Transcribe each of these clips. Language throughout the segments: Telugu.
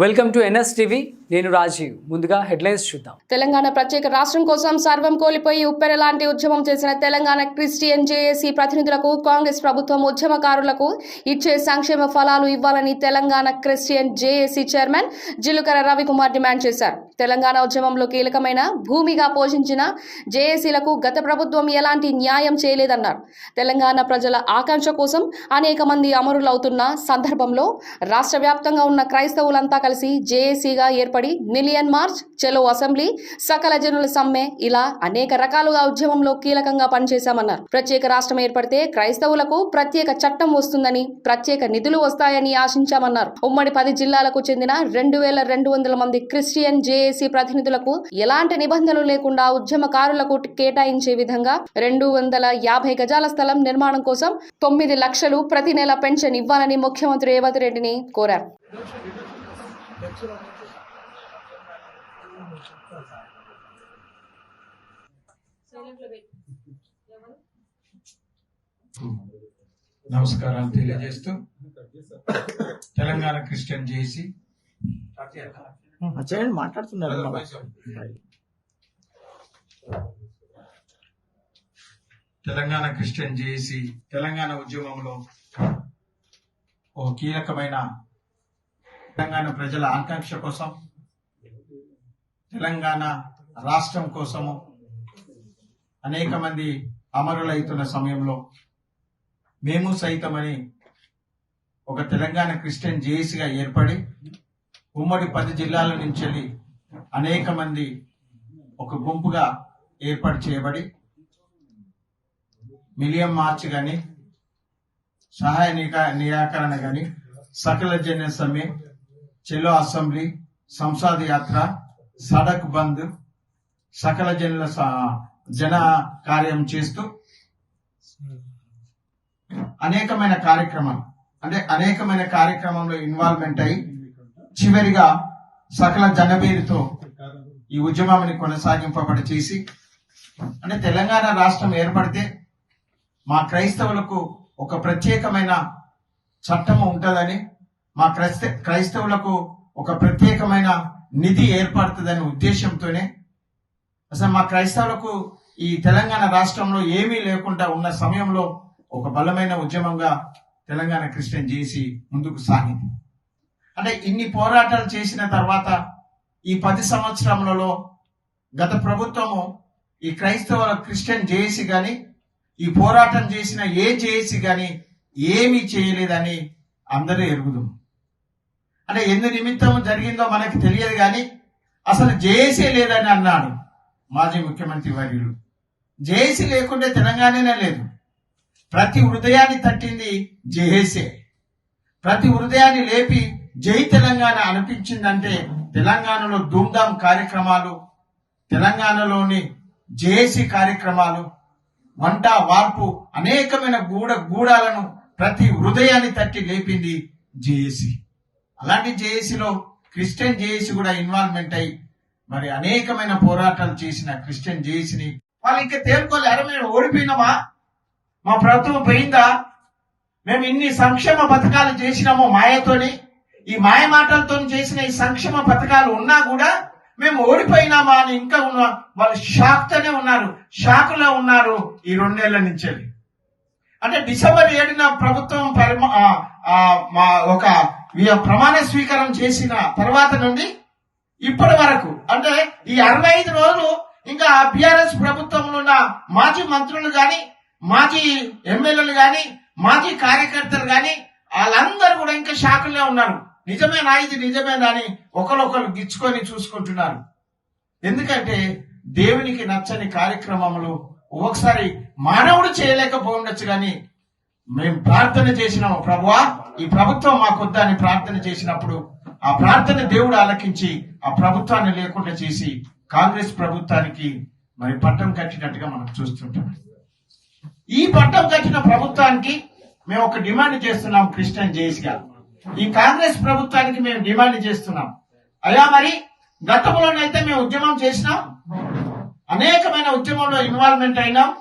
వెల్కమ్ టు ఎన్ఎస్ టీవీ నేను రాజీవ్. ముందుగా హెడ్లైన్స్ చూద్దాం. తెలంగాణ ప్రత్యేక రాష్ట్రం కోసం సర్వం కోల్పోయి ఉప్పెన లాంటి ఉద్యమం చేసిన తెలంగాణ క్రిస్టియన్ జేఏసీ ప్రతినిధులకు కాంగ్రెస్ ప్రభుత్వం ఉద్యమకారులకు ఇచ్చే సంక్షేమ ఫలాలు ఇవ్వాలని Telangana Christian JAC chairman Jillukara Ravikumar demand చేశారు. తెలంగాణ ఉద్యమంలో కీలకమైన భూమిగా పోషించిన జేఏసీలకు గత ప్రభుత్వం ఎలాంటి న్యాయం చేయలేదన్నారు. తెలంగాణ ప్రజల ఆకాంక్ష కోసం అనేక మంది అమరులవుతున్న సందర్భంలో రాష్ట్ర వ్యాప్తంగా ఉన్న క్రైస్తవులంతా కలిసి జేఏసీగా ఏర్పడి మిలియన్ మార్చ్ చెలో అసెంబ్లీ సకల జనుల సమ్మె ఇలా అనేక రకాలుగా ఉద్యమంలో కీలకంగా పనిచేశామన్నారు. ప్రత్యేక రాష్ట్రం ఏర్పడితే క్రైస్తవులకు ప్రత్యేక చట్టం వస్తుందని ప్రత్యేక నిధులు వస్తాయని ఆశించామన్నారు. ఉమ్మడి పది జిల్లాలకు చెందిన రెండు వేల రెండు వందల మంది క్రిస్టియన్ జేఏసీ ప్రతినిధులకు ఎలాంటి నిబంధనలు లేకుండా ఉద్యమకారులకు కేటాయించే విధంగా రెండు వందల యాభై గజాల స్థలం నిర్మాణం కోసం తొమ్మిది లక్షలు ప్రతి నెల పెన్షన్ ఇవ్వాలని ముఖ్యమంత్రి రేవంత్ రెడ్డిని కోరారు. నమస్కారాలు తెలియజేస్తూ తెలంగాణ క్రిస్టియన్ చేయండి మాట్లాడుతున్నారు. తెలంగాణ క్రిస్టియన్ చేసి తెలంగాణ ఉద్యమంలో ఓ కీలకమైన తెలంగాణ ప్రజల ఆకాంక్ష కోసం తెలంగాణ రాష్ట్రం కోసము అనేక మంది అమరులైతున్న సమయంలో మేము సైతమని ఒక తెలంగాణ క్రిస్టియన్ జేఏసీగా ఏర్పడి ఉమ్మడి పది జిల్లాల నుంచి వెళ్ళి అనేక మంది ఒక గుంపుగా ఏర్పాటు చేయబడి మిలియం మార్చ్ కానీ సహాయ నిరాకరణ కానీ సకల జన సమ్మె చెలో అసెంబ్లీ సంసాద యాత్ర సడక్ బంద్ సకల జనుల జన కార్యం చేస్తూ అనేకమైన కార్యక్రమాలు. అంటే అనేకమైన కార్యక్రమంలో ఇన్వాల్వ్మెంట్ అయి చివరిగా సకల జనబేరుతో ఈ ఉద్యమాన్ని కొనసాగింపబడి చేసి అంటే తెలంగాణ రాష్ట్రం ఏర్పడితే మా క్రైస్తవులకు ఒక ప్రత్యేకమైన చట్టము ఉంటుందని మా క్రైస్త క్రైస్తవులకు ఒక ప్రత్యేకమైన నిధి ఏర్పడుతుందనే ఉద్దేశంతోనే అసలు మా క్రైస్తవులకు ఈ తెలంగాణ రాష్ట్రంలో ఏమీ లేకుండా ఉన్న సమయంలో ఒక బలమైన ఉద్యమంగా తెలంగాణ క్రిస్టియన్ చేసి ముందుకు సాగింది. అంటే ఇన్ని పోరాటాలు చేసిన తర్వాత ఈ పది సంవత్సరములలో గత ప్రభుత్వము ఈ క్రైస్తవ క్రిస్టియన్ జేఏసీ కానీ ఈ పోరాటం చేసిన ఏ జేఏసీ కానీ ఏమీ చేయలేదని అందరూ ఎరుగుదాం అంటే ఎందు నిమిత్తం జరిగిందో మనకి తెలియదు కానీ అసలు జేఏసీ లేదని అన్నాడు మాజీ ముఖ్యమంత్రి వర్యులు. జేఏసీ లేకుంటే తెలంగాణనే లేదు. ప్రతి హృదయాన్ని తట్టింది జేఏసీ ప్రతి హృదయాన్ని లేపి జై తెలంగాణ అనిపించిందంటే తెలంగాణలో ధూమ్ధామ్ కార్యక్రమాలు తెలంగాణలోని జేఏసీ కార్యక్రమాలు వంట వార్పు అనేకమైన గూడ గూడాలను ప్రతి హృదయాన్ని తట్టి లేపింది జేఏసీ అలాంటి జేఏసీలో క్రిస్టియన్ జేఏసీ కూడా ఇన్వాల్వ్మెంట్ అయి మరి అనేకమైన పోరాటాలు చేసిన క్రిస్టియన్ జేఏసీని వాళ్ళు ఇంకా తేలుకోలేరు మేము ఓడిపోయినామా? మా ప్రభుత్వం పోయిందా? మేము ఇన్ని సంక్షేమ పథకాలు చేసినామో మాయతోని ఈ మాయ మాటలతో చేసిన ఈ సంక్షేమ పథకాలు ఉన్నా కూడా మేము ఓడిపోయినామా అని ఇంకా ఉన్న వాళ్ళు షాక్తోనే ఉన్నారు. షాకులో ఉన్నారు ఈ రెండేళ్ళ నుంచి. అంటే డిసెంబర్ ఏడున ప్రభుత్వం పరిమ- ఆ, మా ఒక ప్రమాణ స్వీకారం చేసిన తర్వాత నుండి ఇప్పటి వరకు అంటే ఈ అరవై ఐదు రోజులు ఇంకా బీఆర్ఎస్ ప్రభుత్వంలో ఉన్న మాజీ మంత్రులు గాని మాజీ ఎమ్మెల్యేలు గాని మాజీ కార్యకర్తలు గాని వాళ్ళందరూ కూడా ఇంకా షాకుల్లో ఉన్నారు. నిజమేనా ఇది నిజమేనా అని ఒకరొకరు గిచ్చుకొని చూసుకుంటున్నారు. ఎందుకంటే దేవునికి నచ్చని కార్యక్రమములు ఒకసారి మానవుడు చేయలేకపోఉండొచ్చు కానీ మేము ప్రార్థన చేసినాము ప్రభువా. ఈ ప్రభుత్వం మాకొద్దా అని ప్రార్థన చేసినప్పుడు ఆ ప్రార్థన దేవుడు ఆలకించి ఆ ప్రభుత్వాన్ని లేకుండా చేసి కాంగ్రెస్ ప్రభుత్వానికి మరి పట్టం కట్టినట్టుగా మనం చూస్తుంటాం. ఈ పట్టం కట్టిన ప్రభుత్వానికి మేము ఒక డిమాండ్ చేస్తున్నాం క్రిస్టియన్ జేస్ గారు ఈ కాంగ్రెస్ ప్రభుత్వానికి మేము డిమాండ్ చేస్తున్నాం. అయ్యా మరి గతంలోనైతే మేము ఉద్యమం చేసినాం. అనేకమైన ఉద్యమంలో ఇన్వాల్వ్మెంట్ అయినాం.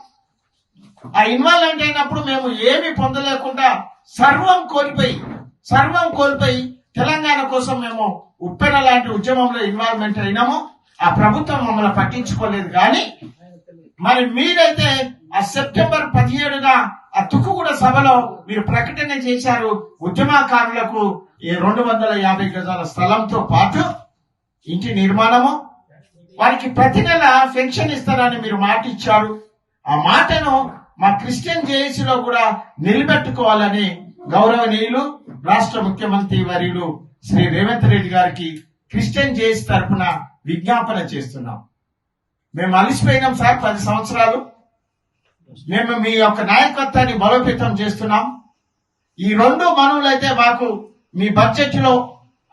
ఆ ఇన్వాల్వ్మెంట్ అయినప్పుడు మేము ఏమి పొందలేకుండా సర్వం కోల్పోయి సర్వం కోల్పోయి తెలంగాణ కోసం మేము ఉప్పెన లాంటి ఉద్యమంలో ఇన్వాల్వ్మెంట్ అయినాము. ఆ ప్రభుత్వం మమ్మల్ని పట్టించుకోలేదు కానీ మరి మీరైతే ఆ సెప్టెంబర్ పదిహేడున ఆ తుక్కుగూడ సభలో మీరు ప్రకటన చేశారు. ఉద్యమకారులకు ఈ రెండు వందల యాభై గజాల స్థలంతో పాటు ఇంటి నిర్మాణము వారికి ప్రతి నెల పెన్షన్ ఇస్తారని మీరు మాట ఇచ్చారు ఆ మాటను మా క్రిస్టియన్ జేఏసీలో కూడా నిలబెట్టుకోవాలని గౌరవనీయులు రాష్ట్ర ముఖ్యమంత్రి వర్యులు శ్రీ రేవంత్ రెడ్డి గారికి క్రిస్టియన్ జేఏసీ తరఫున విజ్ఞాపన చేస్తున్నాం. మేము అలిసిపోయినాం సార్ పది సంవత్సరాలు. మేము మీ యొక్క నాయకత్వాన్ని బలోపేతం చేస్తున్నాం. ఈ రెండు మనవులైతే మాకు మీ బడ్జెట్లో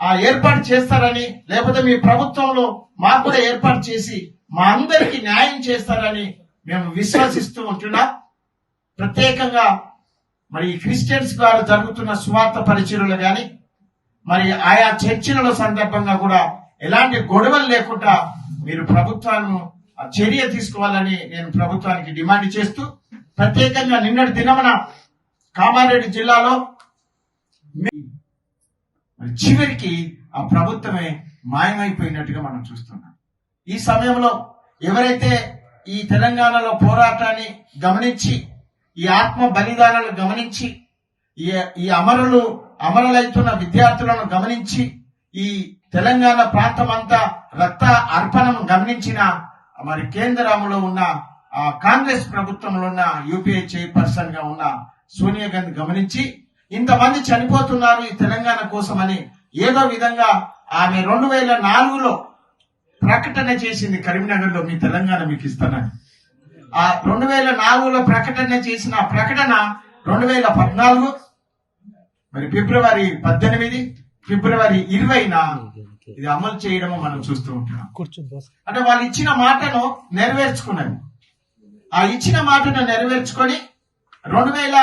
ఆ ఏర్పాటు చేస్తారని లేకపోతే మీ ప్రభుత్వంలో మాకు కూడా ఏర్పాటు చేసి మా అందరికి న్యాయం చేస్తారని మేము విశ్వసిస్తూ ఉంటున్నాం. ప్రత్యేకంగా మరి క్రిస్టియన్స్ గారు జరుగుతున్న సువార్త పరిచయలు గాని మరి ఆయా చర్చిల సందర్భంగా కూడా ఎలాంటి గొడవలు లేకుండా మీరు ప్రభుత్వాన్ని ఆ చర్య తీసుకోవాలని నేను ప్రభుత్వానికి డిమాండ్ చేస్తూ ప్రత్యేకంగా నిన్నటి దినమున కామారెడ్డి జిల్లాలో చివరికి ఆ ప్రభుత్వమే మాయమైపోయినట్టుగా మనం చూస్తున్నాం. ఈ సమయంలో ఎవరైతే ఈ తెలంగాణలో పోరాటాన్ని గమనించి ఈ ఆత్మ బలిదానాలను గమనించి ఈ ఈ అమరులు అమరులైతున్న విద్యార్థులను గమనించి ఈ తెలంగాణ ప్రాంతం అంతా రక్త అర్పణం గమనించిన మరి కేంద్రంలో ఉన్న ఆ కాంగ్రెస్ ప్రభుత్వంలో ఉన్న యూపీఏ చైర్పర్సన్గా ఉన్న సోనియా గాంధీ గమనించి ఇంతమంది చనిపోతున్నారు ఈ తెలంగాణ కోసమని ఏదో విధంగా ఆమె రెండు వేల నాలుగులో ప్రకటన చేసింది కరీంనగర్లో మీ తెలంగాణ మీకు ఇస్తానని. ఆ రెండు వేల నాలుగులో ప్రకటన చేసిన ప్రకటన రెండు వేల పద్నాలుగు మరి ఫిబ్రవరి పద్దెనిమిది ఫిబ్రవరి ఇరవైన ఇది అమలు చేయడము మనం చూస్తూ ఉంటున్నాం అంటే వాళ్ళు ఇచ్చిన మాటను నెరవేర్చుకున్నది. ఆ ఇచ్చిన మాటను నెరవేర్చుకొని రెండు వేల